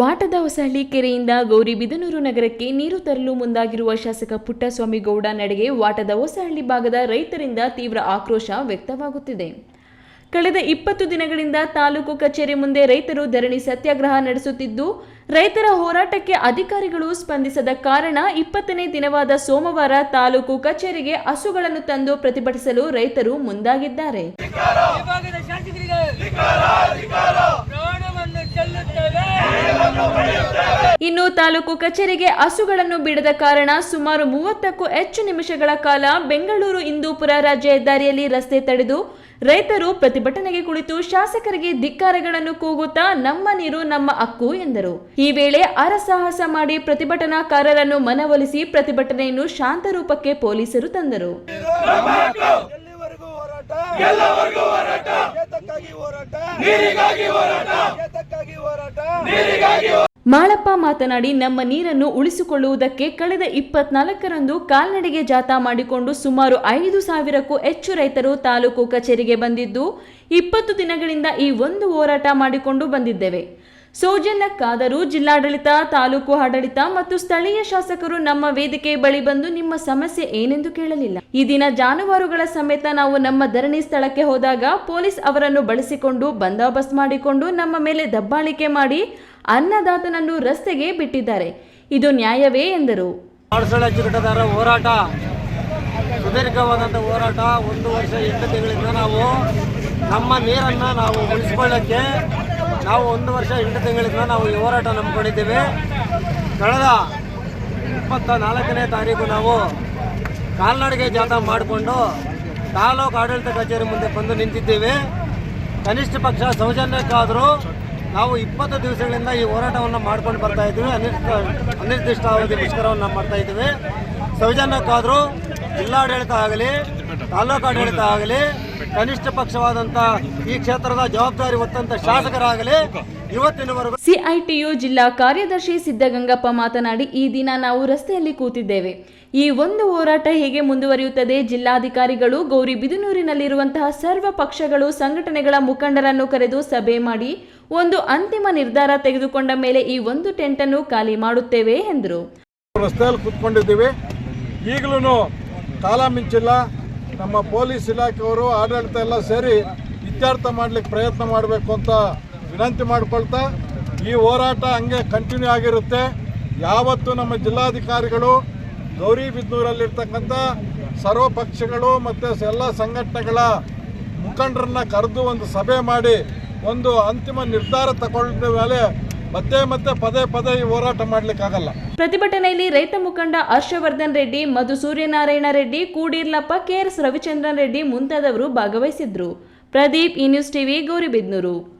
ವಾಟದ ಹೊಸಹಳ್ಳಿ ಕೆರೆಯಿಂದ ಗೌರಿಬಿದನೂರು ನಗರಕ್ಕೆ ನೀರು ತರಲು ಮುಂದಾಗಿರುವ ಶಾಸಕ ಪುಟ್ಟಸ್ವಾಮಿ ಗೌಡ ನಡೆಗೆ ವಾಟದ ಹೊಸಹಳ್ಳಿ ಭಾಗದ ರೈತರಿಂದ ತೀವ್ರ ಆಕ್ರೋಶ ವ್ಯಕ್ತವಾಗುತ್ತಿದೆ. ಕಳೆದ ಇಪ್ಪತ್ತು ದಿನಗಳಿಂದ ತಾಲೂಕು ಕಚೇರಿ ಮುಂದೆ ರೈತರು ಧರಣಿ ಸತ್ಯಾಗ್ರಹ ನಡೆಸುತ್ತಿದ್ದು ರೈತರ ಹೋರಾಟಕ್ಕೆ ಅಧಿಕಾರಿಗಳು ಸ್ಪಂದಿಸದ ಕಾರಣ ಇಪ್ಪತ್ತನೇ ದಿನವಾದ ಸೋಮವಾರ ತಾಲೂಕು ಕಚೇರಿಗೆ ಹಸುಗಳನ್ನು ತಂದು ಪ್ರತಿಭಟಿಸಲು ರೈತರು ಮುಂದಾಗಿದ್ದಾರೆ. ಇನ್ನು ತಾಲೂಕು ಕಚೇರಿಗೆ ಹಸುಗಳನ್ನು ಬಿಡದ ಕಾರಣ ಸುಮಾರು ಮೂವತ್ತಕ್ಕೂ ಹೆಚ್ಚು ನಿಮಿಷಗಳ ಕಾಲ ಬೆಂಗಳೂರು ಇಂದೂಪುರ ರಾಜ್ಯ ಹೆದ್ದಾರಿಯಲ್ಲಿ ರಸ್ತೆ ತಡೆದು ರೈತರು ಪ್ರತಿಭಟನೆಗೆ ಕುಳಿತು ಶಾಸಕರಿಗೆ ಧಿಕ್ಕಾರಗಳನ್ನು ಕೂಗುತ್ತಾ ನಮ್ಮ ನೀರು ನಮ್ಮ ಹಕ್ಕು ಎಂದರು. ಈ ವೇಳೆ ಅರಸಾಹಸ ಮಾಡಿ ಪ್ರತಿಭಟನಾಕಾರರನ್ನು ಮನವೊಲಿಸಿ ಪ್ರತಿಭಟನೆಯನ್ನು ಶಾಂತ ರೂಪಕ್ಕೆ ಪೊಲೀಸರು ತಂದರು. ಎಲ್ಲಿವರೆಗೂ ಹೋರಾಟ? ಮಾಳಪ್ಪ ಮಾತನಾಡಿ, ನಮ್ಮ ನೀರನ್ನು ಉಳಿಸಿಕೊಳ್ಳುವುದಕ್ಕೆ ಕಳೆದ ಇಪ್ಪತ್ನಾಲ್ಕರಂದು ಕಾಲ್ನಡಿಗೆ ಜಾಥಾ ಮಾಡಿಕೊಂಡು ಸುಮಾರು ಐದು ಸಾವಿರಕ್ಕೂ ಹೆಚ್ಚು ರೈತರು ತಾಲೂಕು ಕಚೇರಿಗೆ ಬಂದಿದ್ದು, ಇಪ್ಪತ್ತು ದಿನಗಳಿಂದ ಈ ಒಂದು ಹೋರಾಟ ಮಾಡಿಕೊಂಡು ಬಂದಿದ್ದೇವೆ. ಸೌಜನ್ಯಕ್ಕಾದರೂ ಜಿಲ್ಲಾಡಳಿತ, ತಾಲೂಕು ಆಡಳಿತ ಮತ್ತು ಸ್ಥಳೀಯ ಶಾಸಕರು ನಮ್ಮ ವೇದಿಕೆ ಬಳಿ ಬಂದು ನಿಮ್ಮ ಸಮಸ್ಯೆ ಏನೆಂದು ಕೇಳಲಿಲ್ಲ. ಈ ದಿನ ಜಾನುವಾರುಗಳ ಸಮೇತ ನಾವು ನಮ್ಮ ಧರಣಿ ಸ್ಥಳಕ್ಕೆ ಹೋದಾಗ ಪೊಲೀಸ್ ಅವರನ್ನು ಬಳಸಿಕೊಂಡು ಬಂದೋಬಸ್ತ್ ಮಾಡಿಕೊಂಡು ನಮ್ಮ ಮೇಲೆ ದಬ್ಬಾಳಿಕೆ ಮಾಡಿ ಅನ್ನದಾತನನ್ನು ರಸ್ತೆಗೆ ಬಿಟ್ಟಿದ್ದಾರೆ. ಇದು ನ್ಯಾಯವೇ ಎಂದರು. ಹೋರಾಟ ಸುದೀರ್ಘವಾದಂಥ ಹೋರಾಟ ಒಂದು ವರ್ಷ ಎಂಟು ತಿಂಗಳಿಂದ ನಾವು ನಮ್ಮ ನೀರನ್ನು ನಾವು ಉಳಿಸ್ಕೊಳ್ಳೋಕ್ಕೆ ನಾವು ಒಂದು ವರ್ಷ ಎಂಟು ತಿಂಗಳಿಂದ ನಾವು ಈ ಹೋರಾಟ ನಂಬಿಕೊಂಡಿದ್ದೇವೆ ಕಳೆದ ಇಪ್ಪತ್ತ ನಾಲ್ಕನೇ ತಾರೀಕು ನಾವು ಕಾಲ್ನಡಿಗೆ ಜಾಥಾ ಮಾಡಿಕೊಂಡು ತಾಲೂಕು ಆಡಳಿತ ಕಚೇರಿ ಮುಂದೆ ಬಂದು ನಿಂತಿದ್ದೇವೆ. ಕನಿಷ್ಠ ಪಕ್ಷ ಸೌಜನ್ಯಕ್ಕಾದರೂ ನಾವು ಇಪ್ಪತ್ತು ದಿವಸಗಳಿಂದ ಈ ಹೋರಾಟವನ್ನು ಮಾಡ್ಕೊಂಡು ಬರ್ತಾ ಇದ್ದೀವಿ. ಅನಿರ್ದಿಷ್ಟ ಅನಿರ್ದಿಷ್ಟಾವಧಿ ಮುಷ್ಕರವನ್ನು ಮಾಡ್ತಾ ಇದ್ದೀವಿ. ಸೌಜನ್ಯಕ್ಕಾದರೂ ಜಿಲ್ಲಾಡಳಿತ ಆಗಲಿ, ತಾಲೂಕು ಆಡಳಿತ ಆಗಲಿ ಕನಿಷ್ಠ ಪಕ್ಷವಾದಂಥ ಈ ಕ್ಷೇತ್ರದ ಜವಾಬ್ದಾರಿ ಹೊತ್ತಂತ ಶಾಸಕರಾಗಲಿ ಇವತ್ತಿನವರೆಗೂ ಸಿಐಟಿಯು ಜಿಲ್ಲಾ ಕಾರ್ಯದರ್ಶಿ ಸಿದ್ದಗಂಗಪ್ಪ ಮಾತನಾಡಿ ಈ ದಿನ ನಾವು ರಸ್ತೆಯಲ್ಲಿ ಕೂತಿದ್ದೇವೆ. ಈ ಒಂದು ಹೋರಾಟ ಹೇಗೆ ಮುಂದುವರಿಯುತ್ತದೆ? ಜಿಲ್ಲಾಧಿಕಾರಿಗಳು ಗೌರಿಬಿದನೂರಿನಲ್ಲಿರುವಂತಹ ಸರ್ವ ಪಕ್ಷಗಳು ಸಂಘಟನೆಗಳ ಮುಖಂಡರನ್ನು ಕರೆದು ಸಭೆ ಮಾಡಿ ಒಂದು ಅಂತಿಮ ನಿರ್ಧಾರ ತೆಗೆದುಕೊಂಡ ಮೇಲೆ ಈ ಒಂದು ಟೆಂಟನ್ನು ಖಾಲಿ ಮಾಡುತ್ತೇವೆ ಎಂದರು. ರಸ್ತೆಯಲ್ಲಿ ಕೂತ್ಕೊಂಡಿದ್ದೀವಿ. ಈಗಲೂ ಕಾಲ ಮಿಂಚಿಲ್ಲ. ನಮ್ಮ ಪೊಲೀಸ್ ಇಲಾಖೆಯವರು, ಆಡಳಿತ ಎಲ್ಲ ಸೇರಿ ಇತ್ಯರ್ಥ ಮಾಡಲಿಕ್ಕೆ ಪ್ರಯತ್ನ ಮಾಡಬೇಕು ಅಂತ ವಿನಂತಿ ಮಾಡಿಕೊಳ್ತಾ, ಈ ಹೋರಾಟ ಹಂಗೆ ಕಂಟಿನ್ಯೂ ಆಗಿರುತ್ತೆ. ಯಾವತ್ತು ನಮ್ಮ ಜಿಲ್ಲಾಧಿಕಾರಿಗಳು ಗೌರಿಬಿದ್ನೂರಲ್ಲಿರ್ತಕ್ಕಂಥ ಸರ್ವ ಪಕ್ಷಗಳು ಮತ್ತು ಎಲ್ಲ ಸಂಘಟನೆಗಳ ಮುಖಂಡರನ್ನ ಕರೆದು ಒಂದು ಸಭೆ ಮಾಡಿ, ಒಂದು ಅಂತಿಮ ನಿರ್ಧಾರ ತಗೊಂಡ ಮೇಲೆ ಮತ್ತೆ ಮತ್ತೆ ಪದೇ ಪದೇ ಈ ಹೋರಾಟ ಮಾಡ್ಲಿಕ್ಕಾಗಲ್ಲ. ಪ್ರತಿಭಟನೆಯಲ್ಲಿ ರೈತ ಮುಖಂಡ ಹರ್ಷವರ್ಧನ್ ರೆಡ್ಡಿ, ಮಧು ಸೂರ್ಯನಾರಾಯಣ ರೆಡ್ಡಿ, ಕೂಡಿರ್ಲಪ್ಪ ಕೆಆರ್ಎಸ್ ರವಿಚಂದ್ರನ್ ರೆಡ್ಡಿ ಮುಂತಾದವರು ಭಾಗವಹಿಸಿದ್ರು. Pradeep E news TV, Gauribidanur.